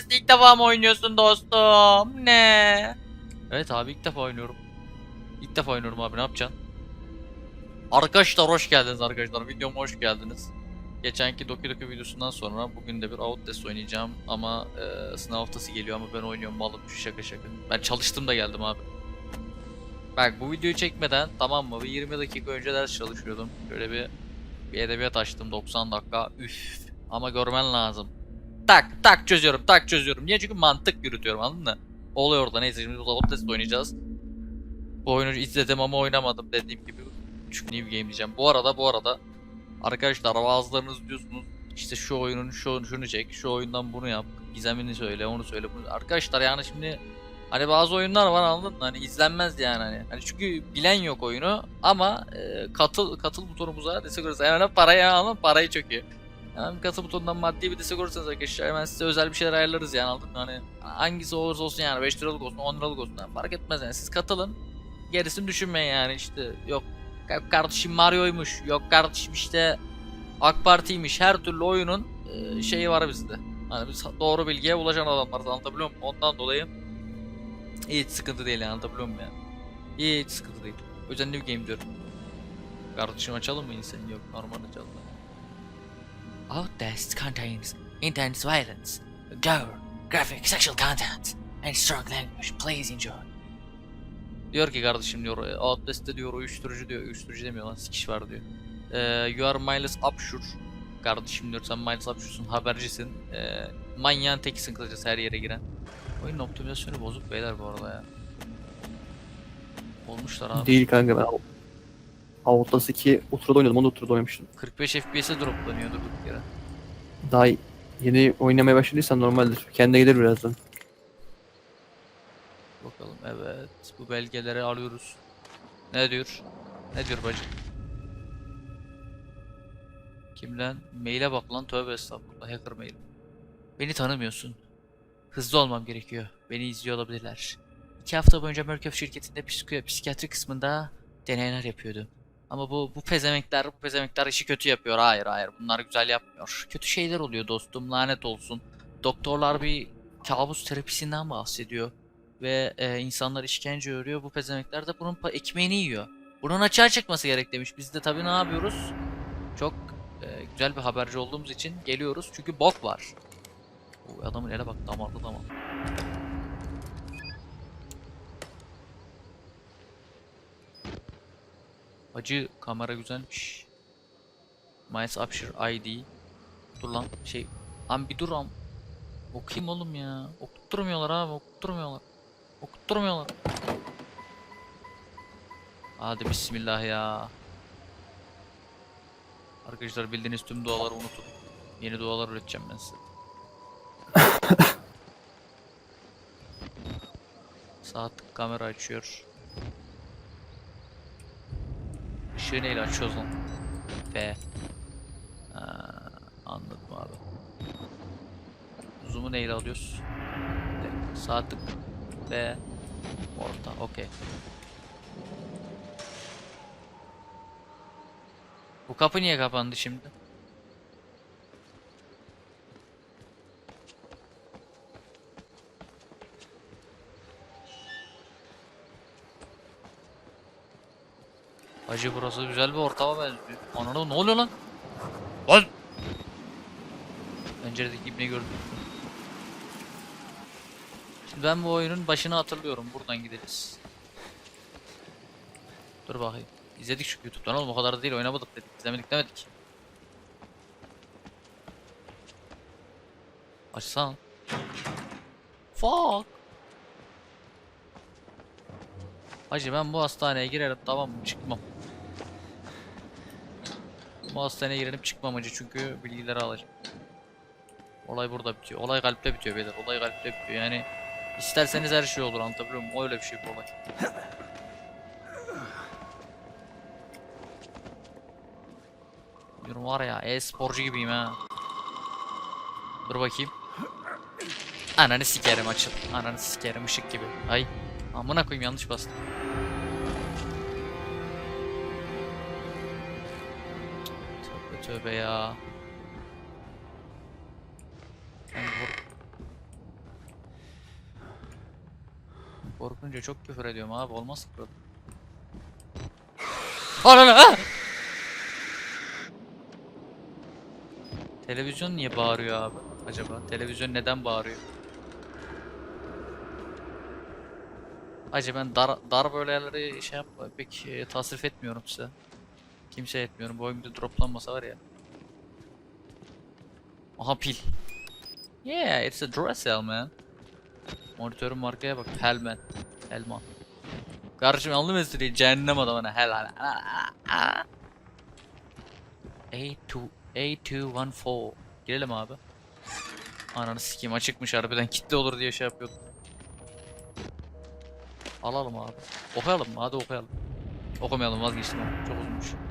Outlast'ı ilk defa mı oynuyorsun dostum? Ne? Evet abi ilk defa oynuyorum. İlk defa oynuyorum abi ne yapacaksın? Arkadaşlar hoş geldiniz arkadaşlar. Videoma hoş geldiniz. Geçenki Doki Doki videosundan sonra bugün de bir Outlast oynayacağım ama e, sınav haftası geliyor ama ben oynuyorum malım şu şaka şaka. Ben çalıştım da geldim abi. Bak bu videoyu çekmeden tamam mı? Bir 20 dakika önce ders çalışıyordum. Şöyle bir bir edebiyat açtım 90 dakika. Üf. Ama görmen lazım. Tak tak çözüyorum tak çözüyorum. Niye? Çünkü mantık yürütüyorum anladın mı? Olay orada neyse şimdi Outlast oynayacağız. Bu oyunu izledim ama oynamadım dediğim gibi. Çünkü new game diyeceğim. Bu arada bu arada arkadaşlar bazılarınız diyorsunuz işte şu oyunun şu şunu çek, şu oyundan bunu yap, gizemini söyle, onu söyle. Bunu. Arkadaşlar yani şimdi hani bazı oyunlar var anladın mı? Hani izlenmez yani hani. Hani çünkü bilen yok oyunu ama e, katıl katıl butonumuza destek olursanız hemen parayı alın parayı çöküyor. Bir katıl butonundan maddi bir destek olursanız arkadaşlar hemen size özel bir şeyler ayarlarız yani anladın? Hani hangisi olursa olsun yani 5 liralık olsun 10 liralık olsun yani fark etmez yani siz katılın. Gerisini düşünmeyin yani işte yok kardeşim Mario'ymuş yok kardeşim işte AK Parti'ymiş her türlü oyunun e, şeyi var bizde. Hani biz doğru bilgiye ulaşan adamlarız anlatabiliyor muyum? Ondan dolayı hiç sıkıntı değil yani anlatabiliyor muyum yani? Hiç sıkıntı değil. Yüzden new game diyorum. Kardeşim açalım mı insan? Yok normal açalım. Outlast contains intense violence, gore, graphic sexual content, and strong language. Please enjoy. Diyor ki kardeşim diyor Outlast'te diyor uyuşturucu diyor uyuşturucu demiyor lan sikiş var diyor. Ee, you are Miles Upshur. Kardeşim diyor sen Miles Upshur'sun habercisin. Ee, manyağın tekisin kısacası her yere giren. Oyunun optimizasyonu bozuk beyler bu arada ya. Olmuşlar abi. Değil kanka ben Outlast 2 Ultra'da oynadım. Onu da Ultra'da oynamıştım. 45 FPS'e droplanıyordu bir kere. Daha yeni oynamaya başladıysan normaldir. Kendine gelir birazdan. Bakalım evet bu belgeleri alıyoruz. Ne diyor? Ne diyor bacı? Kim lan? Maile bak lan tövbe estağfurullah hacker mail. Beni tanımıyorsun. Hızlı olmam gerekiyor. Beni izliyor olabilirler. İki hafta boyunca Murkoff şirketinde psikiyatri kısmında deneyler yapıyordum. Ama bu bu pezemekler bu pezemekler işi kötü yapıyor. Hayır hayır bunlar güzel yapmıyor. Kötü şeyler oluyor dostum lanet olsun. Doktorlar bir kabus terapisinden bahsediyor ve e, insanlar işkence görüyor. Bu pezemekler de bunun ekmeğini yiyor. Bunun açığa çıkması gerek demiş. Biz de tabii ne yapıyoruz? Çok e, güzel bir haberci olduğumuz için geliyoruz. Çünkü bok var. Bu adamın ele bak damarlı damar. Acı kamera güzelmiş. Miles Upshur ID. Dur lan şey. Lan bir dur am. Okuyayım oğlum ya. Okutturmuyorlar abi okutturmuyorlar. Okutturmuyorlar. Hadi bismillah ya. Arkadaşlar bildiğiniz tüm duaları unutun. Yeni dualar üreteceğim ben size. Saat kamera açıyor. Işığı neyle açıyoruz lan? F. Ha, anladım abi. Zoom'u neyle alıyoruz? Sağ tık. Ve orta. Okey. Bu kapı niye kapandı şimdi? Hacı burası güzel bir ortama benziyor. Ananı ne oluyor lan? Lan! Penceredeki ibne gördüm. Şimdi ben bu oyunun başını hatırlıyorum. Buradan gideriz. Dur bakayım. İzledik şu YouTube'dan oğlum o kadar da değil oynamadık dedik. İzlemedik demedik. Açsan. Fuck. Hacı ben bu hastaneye girerim tamam mı çıkmam. Bu hastaneye girelim çıkmam hacı çünkü bilgileri alacağım. Olay burada bitiyor. Olay kalpte bitiyor beyler. Olay kalpte bitiyor yani. İsterseniz her şey olur anlatabiliyor muyum? Öyle bir şey bu olay. Diyorum var ya e-sporcu gibiyim ha. Dur bakayım. Ananı sikerim açıl. Ananı sikerim ışık gibi. Ay. Amına koyayım yanlış bastım. Tövbe ya. Korkunca çok küfür ediyorum abi olmaz ki böyle. Anana! Ah! Televizyon niye bağırıyor abi acaba? Televizyon neden bağırıyor? Acaba ben dar, dar böyle yerlere şey yap pek e, tasrif etmiyorum size. Kimse etmiyorum. Bu oyunda droplanmasa var ya. Aha pil. Yeah, it's a Duracell man. Monitörün markaya bak. Hellman. Hellman. Kardeşim anlı mesleği cehennem adamına. Hell hell. A2 A214. Girelim abi. Ananı sikeyim açıkmış harbiden kitle olur diye şey yapıyordum. Alalım abi. Okuyalım mı? Hadi okuyalım. Okumayalım vazgeçtim çok uzunmuş.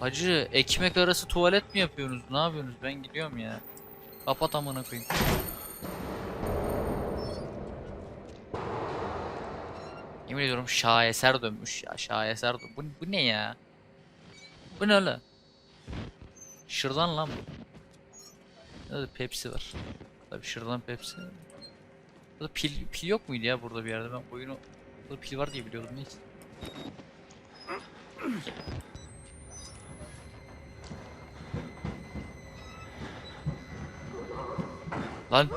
Hacı ekmek arası tuvalet mi yapıyorsunuz? Ne yapıyorsunuz? Ben gidiyorum ya. Kapat amına koyayım. Yemin ediyorum şaheser dönmüş ya. Şaheser dön. Bu, bu ne ya? Bu ne öyle? Şırdan lan bu. Burada Pepsi var. Tabii şırdan Pepsi. Burada pil, pil yok muydu ya burada bir yerde? Ben oyunu... Burada pil var diye biliyordum neyse. Lan.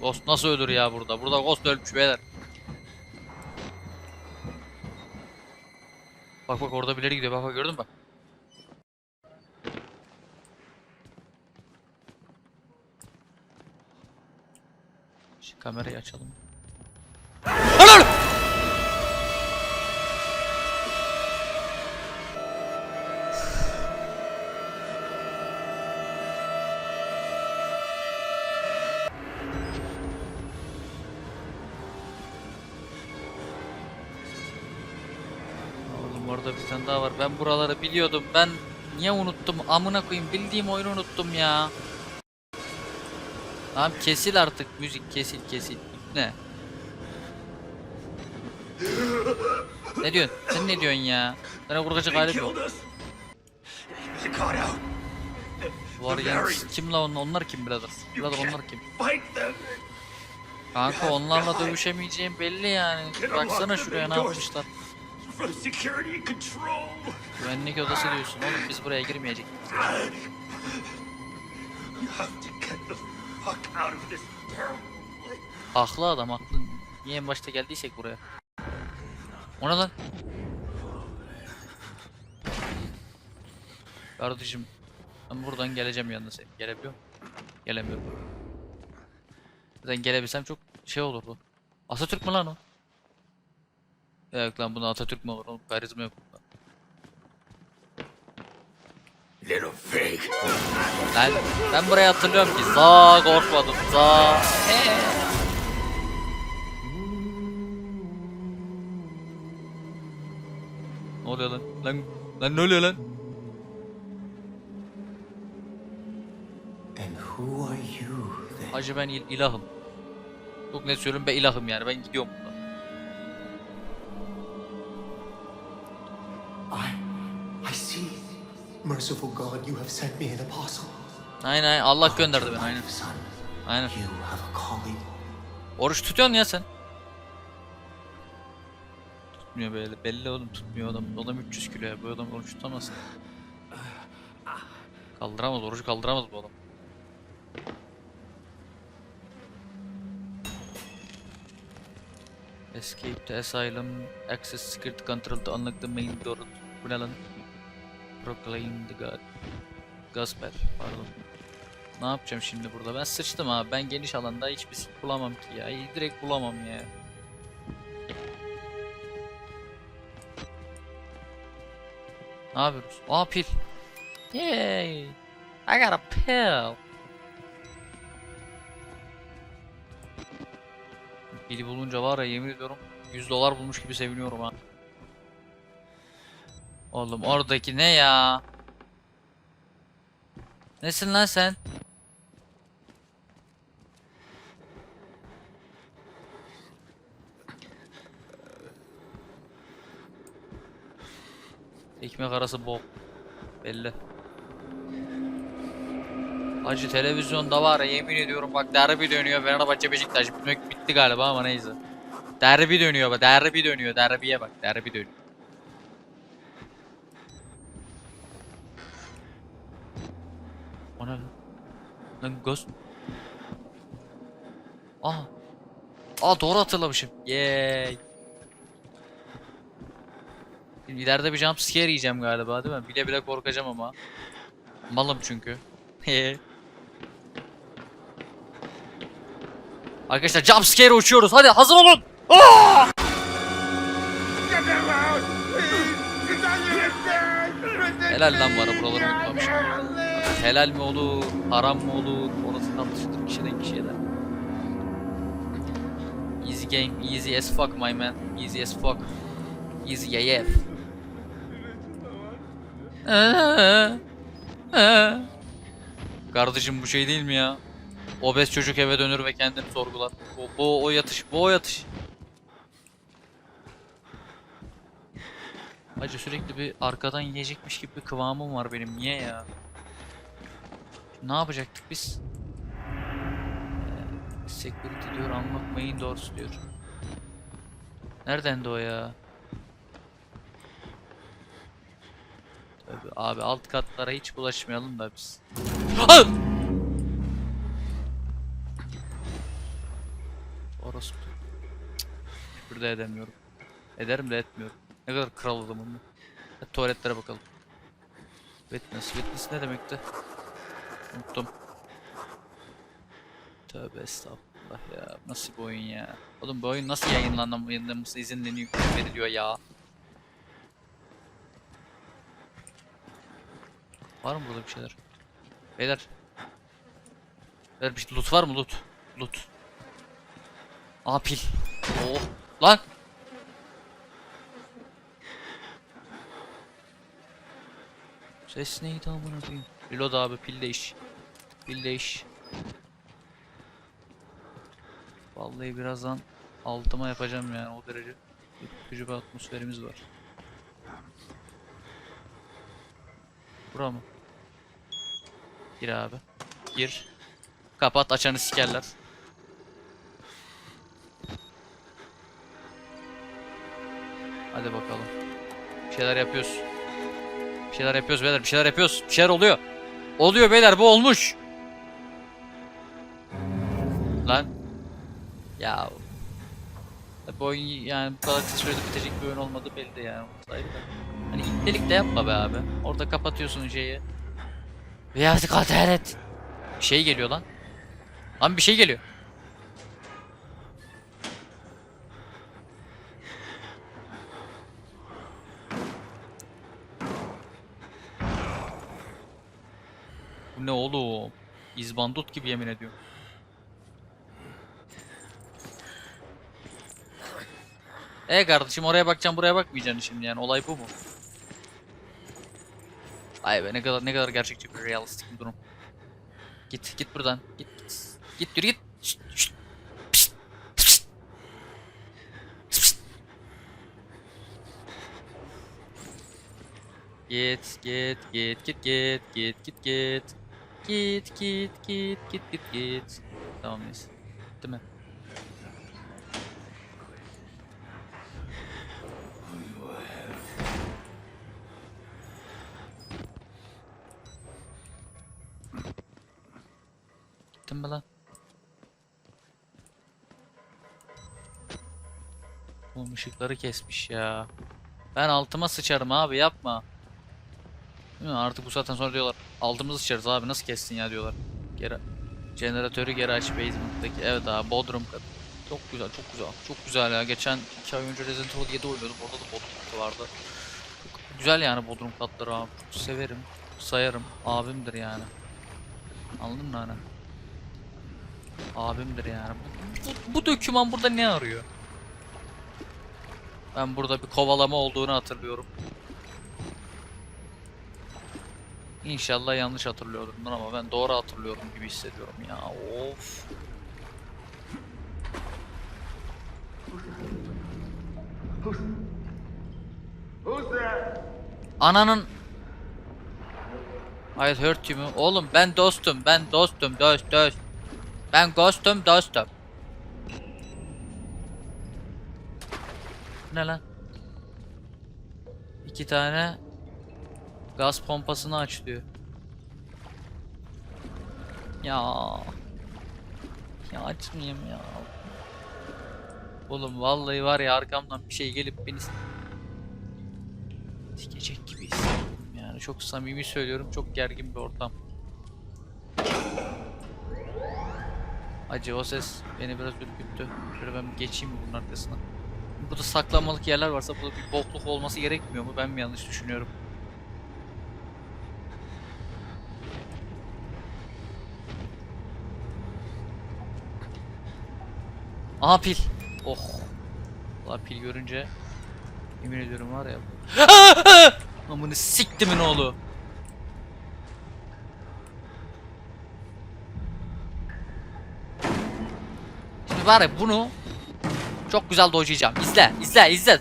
Ghost nasıl ölür ya burada? Burada Ghost ölmüş beyler. Bak bak orada birileri gidiyor. Bak bak gördün mü? Kamerayı açalım. Daha var. Ben buraları biliyordum. Ben niye unuttum? Amına koyayım. Bildiğim oyunu unuttum ya. Tamam kesil artık müzik kesil kesil. Ne? Ne diyorsun? Sen ne diyorsun ya? Sana vuracak halim yok. ya kim la onlar? Onlar kim Birader can't onlar kim? Kanka onlarla dövüşemeyeceğim belli yani. Baksana şuraya ne yapmışlar. Güvenlik odası diyorsun oğlum biz buraya girmeyecek. Haklı adam haklı. Niye en başta geldiysek buraya? O ne lan? Kardeşim ben buradan geleceğim yanına senin. Gelebiliyor? Gelemiyorum. Zaten gelebilsem çok şey olurdu. Atatürk mü lan o? Yok lan bunda Atatürk mü olur oğlum? Karizma yok bunda. Little pig. Ben, ben burayı hatırlıyorum ki. Za korkmadım. Za. Ee. Ne oluyor lan? Lan, lan ne oluyor lan? And who are you then? Hacı ben il- ilahım. Çok net söylüyorum ben ilahım yani ben gidiyorum Merciful God, you have sent me an apostle. Aynen aynen Allah gönderdi beni aynen. Aynen. Oruç tutuyorsun ya sen. Tutmuyor böyle belli oğlum tutmuyor adam. Adam 300 kilo ya bu adam oruç tutamaz. Kaldıramaz orucu kaldıramaz bu adam. Escape the asylum, access secret control to unlock the main door. Bu ne lan? Proclaim the God. Gospel, pardon. Ne yapacağım şimdi burada? Ben sıçtım abi. Ben geniş alanda hiçbir şey bulamam ki ya. Direkt bulamam ya. Ne yapıyoruz? Aa pil. Yay. I got a pill. Pili bulunca var ya yemin ediyorum 100 dolar bulmuş gibi seviniyorum ha. Oğlum oradaki ne ya? Nesin lan sen? Ekmek arası bok. Belli. Hacı televizyonda var ya yemin ediyorum bak derbi dönüyor Fenerbahçe Beşiktaş bitmek bitti galiba ama neyse. Derbi dönüyor bak derbi dönüyor derbiye bak derbi dönüyor. O ne lan? Lan ghost. Aa. Aa doğru hatırlamışım. Yay. Şimdi İleride bir jump scare yiyeceğim galiba değil mi? Bile bile korkacağım ama. Malım çünkü. Arkadaşlar jump scare uçuyoruz. Hadi hazır olun. Aa! Helal lan bana buraları unutmamışım. Helal mi olur, haram mı olur, orası tartışılır kişiden kişiye de. Easy game, easy as fuck my man, easy as fuck. Easy. Ee, ee. Kardeşim bu şey değil mi ya? Obez çocuk eve dönür ve kendini sorgular. Bu, bu o yatış, bu o yatış. Acı sürekli bir arkadan yiyecekmiş gibi bir kıvamım var benim. Niye ya? Ne yapacaktık biz? Ee, Security diyor, unlock main doors diyor. Nereden de o ya? Tabii abi alt katlara hiç bulaşmayalım da biz. Ah! Orası. Burada edemiyorum. Ederim de etmiyorum. Ne kadar kral adamım ben. Hadi tuvaletlere bakalım. Witness. Witness ne demekti? Unuttum. Tövbe estağfurullah ya. Nasıl bir oyun ya? Oğlum bu oyun nasıl yayınlanması izinleniyor veriliyor ya? Var mı burada bir şeyler? Beyler. Beyler bir loot var mı loot? Loot. Aa pil. Oh. Lan. Ses neydi amına koyayım? Reload abi pil değiş. Pil değiş. Vallahi birazdan altıma yapacağım yani o derece. Ürkütücü bir atmosferimiz var. Bura mı? Gir abi. Gir. Kapat açanı sikerler. Hadi bakalım. Bir şeyler yapıyoruz. Bir şeyler yapıyoruz beyler. Bir şeyler yapıyoruz. Bir şeyler oluyor. Oluyor beyler bu olmuş. Lan. Ya. Bu oyun yani bu kadar kısa sürede bitecek bir oyun olmadı belli yani. Ortadaydı da. Hani iptelik de yapma be abi. Orada kapatıyorsun şeyi. Veya dikkat et. Bir şey geliyor lan. Lan bir şey geliyor. Bu ne oğlum? İzbandut gibi yemin ediyorum. E kardeşim oraya bakacağım buraya bakmayacaksın şimdi yani olay bu mu? Ay be ne kadar ne kadar gerçekçi bir realistik bir durum. Git git buradan git git. Git yürü git. Git git git git git git git git. Git git git git git git. Tamam neyse. Değil mi? Gittin mi lan? Oğlum ışıkları kesmiş ya. Ben altıma sıçarım abi yapma. Artık bu saatten sonra diyorlar altımızı sıçarız abi nasıl kessin ya diyorlar. Geri jeneratörü geri aç basement'taki. Evet abi Bodrum kat. Çok güzel çok güzel çok güzel ya. Geçen 2 ay önce Resident Evil 7 oynuyordum orada da Bodrum katı vardı. Çok güzel yani Bodrum katları abi. Çok severim. Sayarım. Abimdir yani. Anladın mı hani? Abimdir yani. Bu, bu, bu döküman burada ne arıyor? Ben burada bir kovalama olduğunu hatırlıyorum. İnşallah yanlış hatırlıyorumdur ama ben doğru hatırlıyorum gibi hissediyorum ya. Of. Ananın I hurt you mu? Oğlum ben dostum. Ben dostum. Dost dost. Ben ghostum dostum. Ne lan? İki tane gaz pompasını aç diyor. Ya. Ya açmayayım ya. Oğlum vallahi var ya arkamdan bir şey gelip beni sikecek gibi hissediyorum yani çok samimi söylüyorum çok gergin bir ortam. Acı o ses beni biraz ürküttü. Şöyle ben geçeyim bunun arkasına? Burada saklanmalık yerler varsa burada bir bokluk olması gerekmiyor mu? Ben mi yanlış düşünüyorum? Aha pil. Oh. Valla pil görünce yemin ediyorum var ya. Amını siktimin oğlu. Şimdi var ya bunu çok güzel dojlayacağım. İzle, izle, izle.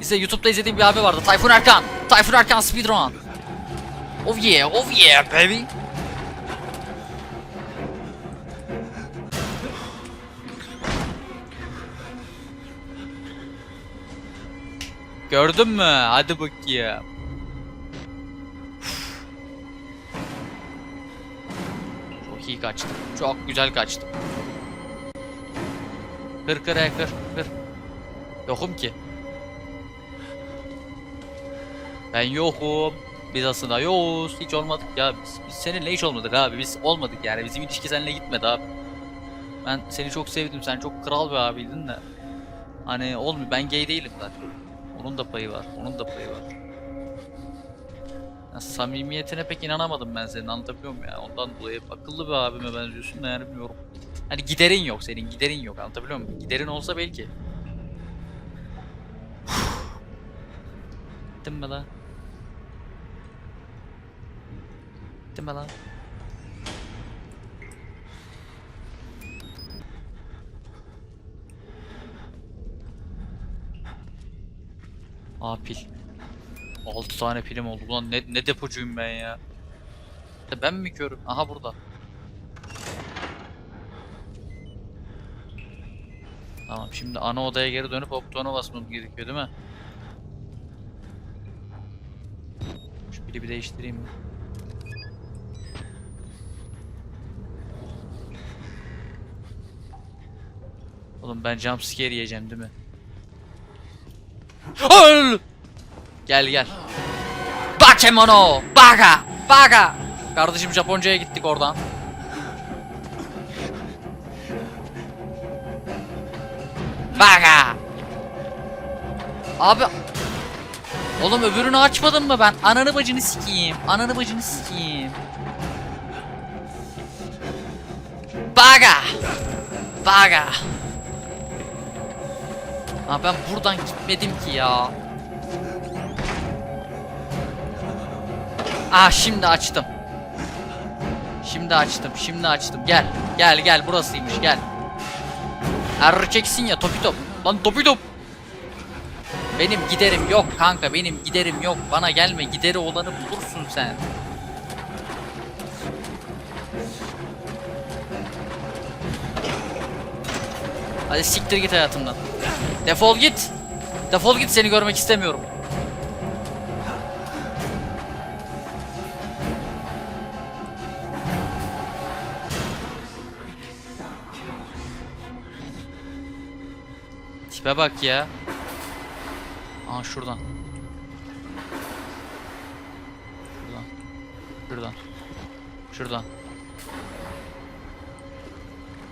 İzle YouTube'da izlediğim bir abi vardı. Tayfun Erkan. Tayfun Erkan speedrun. Oh yeah, oh yeah baby. Gördün mü? Hadi bakayım. Çok iyi kaçtım. Çok güzel kaçtım. Kır kır kır kır. Yokum ki. Ben yokum. Biz aslında yokuz. Hiç olmadık ya. Biz, biz seninle hiç olmadık abi. Biz olmadık yani. Bizim ilişki seninle gitmedi abi. Ben seni çok sevdim. Sen çok kral bir abiydin de. Hani olmuyor. Ben gay değilim zaten. Onun da payı var. Onun da payı var. Ya, samimiyetine pek inanamadım ben senin anlatabiliyor muyum ya? Ondan dolayı akıllı bir abime benziyorsun da yani bilmiyorum. Hani giderin yok senin giderin yok anlatabiliyor muyum? Giderin olsa belki. Gittin mi lan? Gittin mi lan? Aa pil. 6 tane pilim oldu. Ulan ne, ne depocuyum ben ya. Ben mi körüm? Aha burada. Tamam şimdi ana odaya geri dönüp o butona basmam gerekiyor değil mi? Şu pili bir değiştireyim mi? Oğlum ben jumpscare yiyeceğim değil mi? Öl! Gel gel. Bakemono! Baga! Baga! Kardeşim Japonca'ya gittik oradan. Baga! Abi Oğlum öbürünü açmadım mı ben? Ananı bacını sikeyim. Ananı bacını sikeyim. Baga! Baga! Ha ben buradan gitmedim ki ya. Ah şimdi açtım. Şimdi açtım. Şimdi açtım. Gel. Gel gel burasıymış gel. Erkeksin ya topi top. Lan topi top. Benim giderim yok kanka benim giderim yok. Bana gelme gideri olanı bulursun sen. Hadi siktir git hayatımdan. Defol git. Defol git seni görmek istemiyorum. Tipe bak ya. Aa şuradan. Şuradan. Şuradan. Şuradan.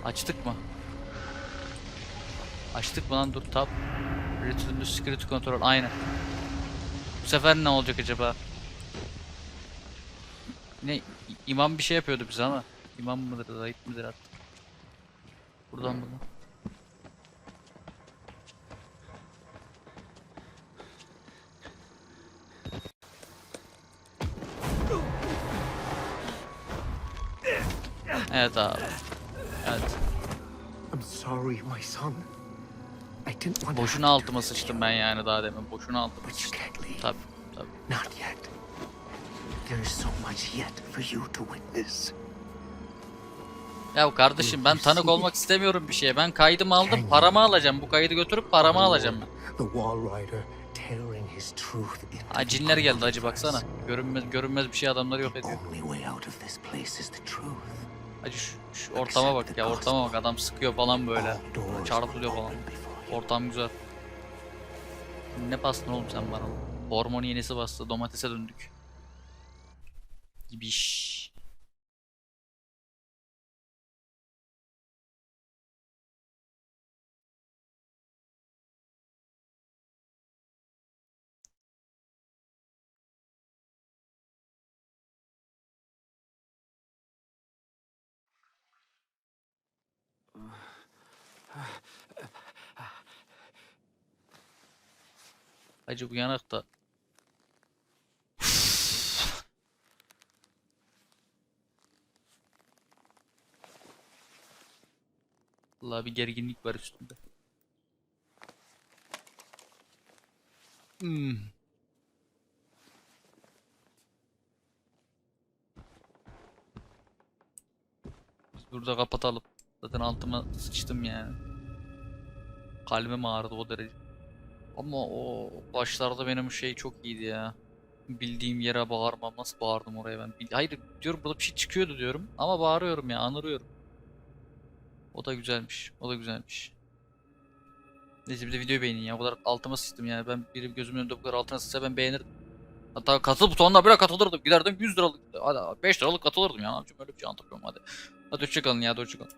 Açtık mı? Açtık mı lan dur tab. Return to security control aynı. Bu sefer ne olacak acaba? Ne imam bir şey yapıyordu bize ama imam mıdır zayıf mıdır artık. Buradan buradan. Evet abi. Evet. I'm sorry, my son. Boşuna altıma sıçtım ben yani daha demin. Boşuna altıma sıçtım. can't leave. Tabi tabi. Not yet. There is so much yet for you to witness. Ya kardeşim ben tanık olmak istemiyorum bir şeye. Ben kaydımı aldım, paramı alacağım. Bu kaydı götürüp paramı alacağım ben. Ha cinler geldi acı baksana. Görünmez görünmez bir şey adamları yok ediyor. Acı şu, şu ortama bak ya ortama bak adam sıkıyor falan böyle. Çarpılıyor falan. Ortam güzel. Ne bastın oğlum sen bana? Hormon iğnesi bastı. Domatese döndük. Gibiş. Acı bu yanak da. Vallahi bir gerginlik var üstünde. Hmm. Biz burada kapatalım. Zaten altıma sıçtım yani. Kalbim ağrıdı o derece. Ama o başlarda benim şey çok iyiydi ya. Bildiğim yere bağırmam. Nasıl bağırdım oraya ben? Hayır diyorum burada bir şey çıkıyordu diyorum. Ama bağırıyorum ya anırıyorum. O da güzelmiş. O da güzelmiş. Neyse bir de videoyu beğenin ya. O kadar altıma sıçtım yani. Ben biri gözümün önünde bu kadar altına sıçsa ben beğenirdim. Hatta katıl butonuna bile katılırdım. Giderdim 100 liralık, hadi 5 liralık katılırdım ya. Yapacağım öyle bir şey anlatıyorum hadi. Hadi hoşçakalın ya hadi hoşçakalın.